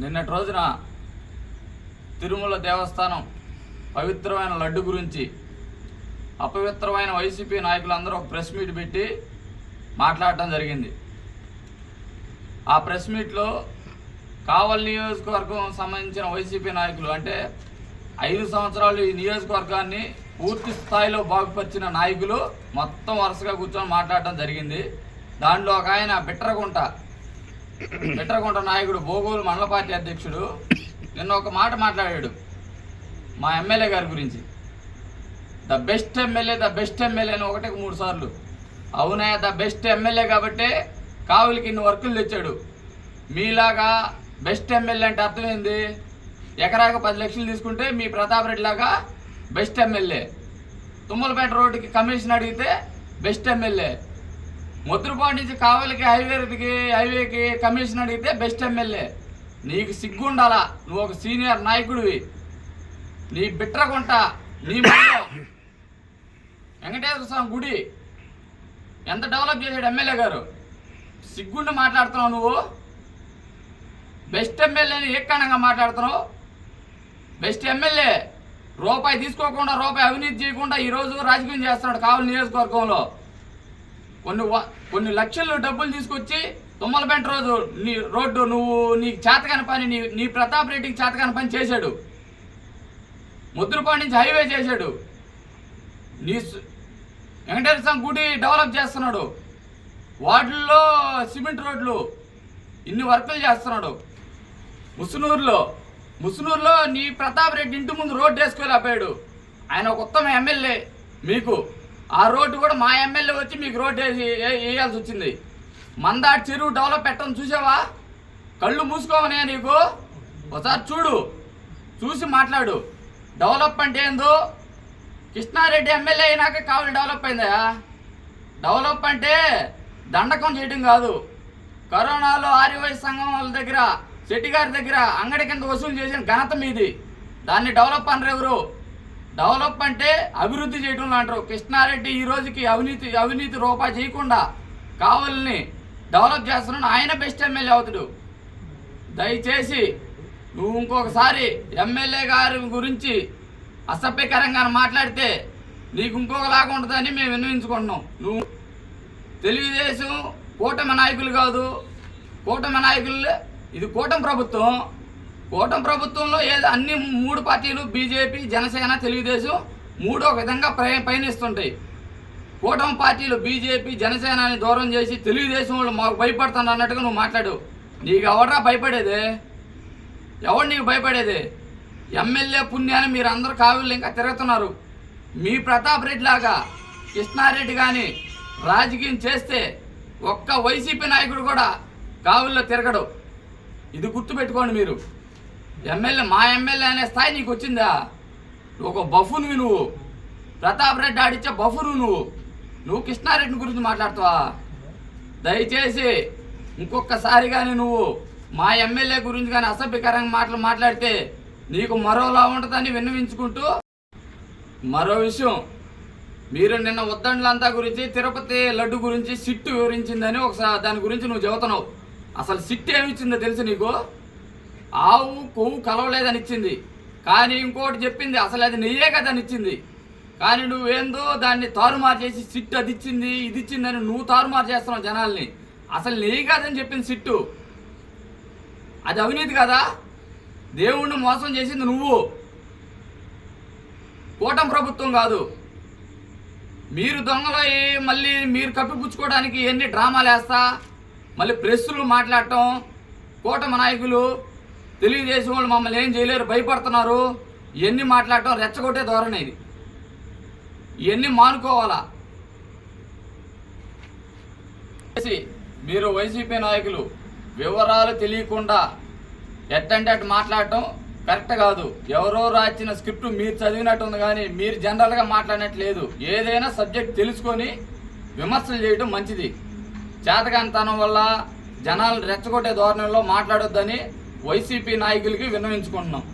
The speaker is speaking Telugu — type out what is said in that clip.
నిన్నటి రోజున తిరుమల దేవస్థానం పవిత్రమైన లడ్డు గురించి అపవిత్రమైన వైసీపీ నాయకులందరూ ఒక ప్రెస్ మీట్ పెట్టి మాట్లాడటం జరిగింది. ఆ ప్రెస్ మీట్లో కావల్ నియోజకవర్గం సంబంధించిన వైసీపీ నాయకులు అంటే ఐదు సంవత్సరాలు ఈ నియోజకవర్గాన్ని పూర్తి స్థాయిలో బాగుపరిచిన నాయకులు మొత్తం వరుసగా కూర్చొని మాట్లాడటం జరిగింది. దాంట్లో ఒక ఆయన బిట్రగుంట బిట్రగుంట నాయకుడు బోగోలు మండల పార్టీ అధ్యక్షుడు నిన్న ఒక మాట మాట్లాడాడు మా ఎమ్మెల్యే గారి గురించి. The best MLA the best MLA అని ఒకటికి మూడు సార్లు. అవునా ద బెస్ట్ ఎమ్మెల్యే కాబట్టి కావులకి ఇన్ని వర్కులు తెచ్చాడు. మీలాగా బెస్ట్ ఎమ్మెల్యే అంటే అర్థమైంది? ఎకరాకు పది లక్షలు తీసుకుంటే మీ ప్రతాప్ రెడ్డి లాగా బెస్ట్ ఎమ్మెల్యే. తుమ్మలపేట రోడ్డుకి కమిషన్ అడిగితే బెస్ట్ ఎమ్మెల్యే. ముద్రపాటి నుంచి కావలికి హైవేకి హైవేకి కమిషన్ అడిగితే బెస్ట్ ఎమ్మెల్యే నీకు సిగ్గుండాలా? నువ్వు ఒక సీనియర్ నాయకుడివి. నీ బిట్రగుంట నీ వెంకటేశ్వర స్వామి గుడి. ఎంత డెవలప్ చేశాడు ఎమ్మెల్యే గారు? సిగ్గుండి మాట్లాడుతున్నావు నువ్వు. బెస్ట్ ఎమ్మెల్యేని ఏకాణంగా మాట్లాడుతున్నావు. బెస్ట్ ఎమ్మెల్యే రూపాయి తీసుకోకుండా రూపాయి అవినీతి చేయకుండా ఈరోజు రాజకీయం చేస్తున్నాడు కావలి నియోజకవర్గంలో. కొన్ని వ- కొన్ని లక్షలు డబ్బులు తీసుకొచ్చి తుమ్మలపేంట రోజు నీ రోడ్డు నువ్వు నీకు చేతకాని పని నీ నీ ప్రతాప్ రెడ్డికి చేతకాని పని చేశాడు. ముద్రపాడు నుంచి హైవే చేశాడు. నీ వెంకటేశ్వర స్వామి గుడి డెవలప్ చేస్తున్నాడు. వాటిల్లో సిమెంట్ రోడ్లు ఇన్ని వర్కులు చేస్తున్నాడు. ముసునూరులో ముసునూరులో నీ ప్రతాప్ రెడ్డి ఇంటి ముందు రోడ్డు వేసుకోలేకపోయాడు ఆయన ఒక ఉత్తమ ఎమ్మెల్యే మీకు. ఆ రోడ్డు కూడా మా ఎమ్మెల్యే వచ్చి మీకు రోడ్డు వేసి వేయాల్సి వచ్చింది. మందాటి చెరువు డెవలప్ పెట్టడం చూసావా? కళ్ళు మూసుకోవనే నీకు? ఒకసారి చూడు. చూసి మాట్లాడు. డెవలప్ అంటే ఏందో? కృష్ణారెడ్డి ఎమ్మెల్యే అయినాక కావాలి డెవలప్ అయిందా? డెవలప్ అంటే దండకం చేయడం కాదు. కరోనాలో ఆర్యవై సంఘం వాళ్ళ దగ్గర శెట్టి గారి దగ్గర అంగడి కింద వసూలు చేసిన ఘనత మీది. దాన్ని డెవలప్ అనరు ఎవరు? డెవలప్ అంటే అభివృద్ధి చేయడం అంటారు. కృష్ణారెడ్డి ఈ రోజుకి అవినీతి అవినీతి రూపాయి చేయకుండా కావాలని డెవలప్ చేస్తున్నాడు. ఆయన బెస్ట్ ఎమ్మెల్యే అవుతాడు. దయచేసి నువ్వు ఇంకొకసారి ఎమ్మెల్యే గారి గురించి అసభ్యకరంగా మాట్లాడితే నీకు ఇంకొకలాగా ఉంటుందని మేము విన్నవించుకుంటున్నాం. నువ్వు తెలుగుదేశం కూటమి నాయకులు కాదు. కూటమి నాయకులు ఇది కూటమి ప్రభుత్వం. కూటమి ప్రభుత్వంలో ఏదో అన్ని మూడు పార్టీలు బీజేపీ జనసేన తెలుగుదేశం మూడు ఒక విధంగా ప్రయ పయనిస్తుంటాయి. కూటమి పార్టీలు బీజేపీ జనసేనని దూరం చేసి తెలుగుదేశం వాళ్ళు మాకు భయపడుతున్నారు అన్నట్టుగా నువ్వు మాట్లాడు. నీకు ఎవడరా భయపడేది? ఎవడు నీకు భయపడేది? ఎమ్మెల్యే పుణ్యాన్ని మీరు అందరూ కావిళ్ళు ఇంకా తిరుగుతున్నారు. మీ ప్రతాప్ రెడ్డి లాగా కృష్ణారెడ్డి కానీ రాజకీయం చేస్తే ఒక్క వైసీపీ నాయకుడు కూడా కావుల్లో తిరగడు. ఇది గుర్తుపెట్టుకోండి మీరు. ఎమ్మెల్యే మా ఎమ్మెల్యే అనే స్థాయి నీకు వచ్చిందా ఒక బఫునువి నువ్వు. ప్రతాప్ రెడ్డి ఆడిచ్చే బఫును నువ్వు. నువ్వు కృష్ణారెడ్డి గురించి మాట్లాడుతావా? దయచేసి ఇంకొకసారి కానీ నువ్వు మా ఎమ్మెల్యే గురించి కానీ అసభ్యకరంగా మాటలు మాట్లాడితే నీకు మరోలా ఉంటుందని విన్నవించుకుంటూ మరో విషయం. మీరు నిన్న ఉద్దండ్లంతా గురించి తిరుపతి లడ్డు గురించి సిట్టు వివరించిందని ఒకసారి దాని గురించి నువ్వు చెబుతున్నావు. అసలు సిట్టు ఏమిచ్చిందో తెలుసు నీకు? ఆవు కొవ్వు కలవలేదని ఇచ్చింది కానీ ఇంకోటి చెప్పింది అసలు అది నెయ్యే కదని ఇచ్చింది కానీ నువ్వేందో దాన్ని తారుమారు చేసి సిట్టు అది ఇచ్చింది ఇది ఇచ్చిందని నువ్వు తారుమారు చేస్తున్నావు జనాల్ని. అసలు నెయ్యి కాదని చెప్పింది సిట్టు. అది అవినీతి కదా? దేవుణ్ణి మోసం చేసింది నువ్వు. కూటమి ప్రభుత్వం కాదు. మీరు దొంగలై మళ్ళీ మీరు కప్పిపుచ్చుకోవడానికి ఎన్ని డ్రామాలు వేస్తా? మళ్ళీ ప్రెస్సులు మాట్లాడటం కూటమి నాయకులు తెలుగుదేశం వాళ్ళు మమ్మల్ని ఏం చేయలేరు భయపడుతున్నారు. ఇవన్నీ మాట్లాడటం రెచ్చగొట్టే ధోరణి ఇది. ఇవన్నీ మానుకోవాలా? మీరు వైసీపీ నాయకులు వివరాలు తెలియకుండా ఎట్టంటే అటు మాట్లాడటం కరెక్ట్ కాదు. ఎవరో రాసిన స్క్రిప్ట్ మీరు చదివినట్టు ఉంది కానీ మీరు జనరల్గా మాట్లాడినట్లేదు. ఏదైనా సబ్జెక్ట్ తెలుసుకొని విమర్శలు చేయడం మంచిది. చేతకాంతనం వల్ల జనాలు రెచ్చగొట్టే ధోరణిలో మాట్లాడొద్దని వైసీపీ నాయకులకి విన్నవించుకుంటున్నాం.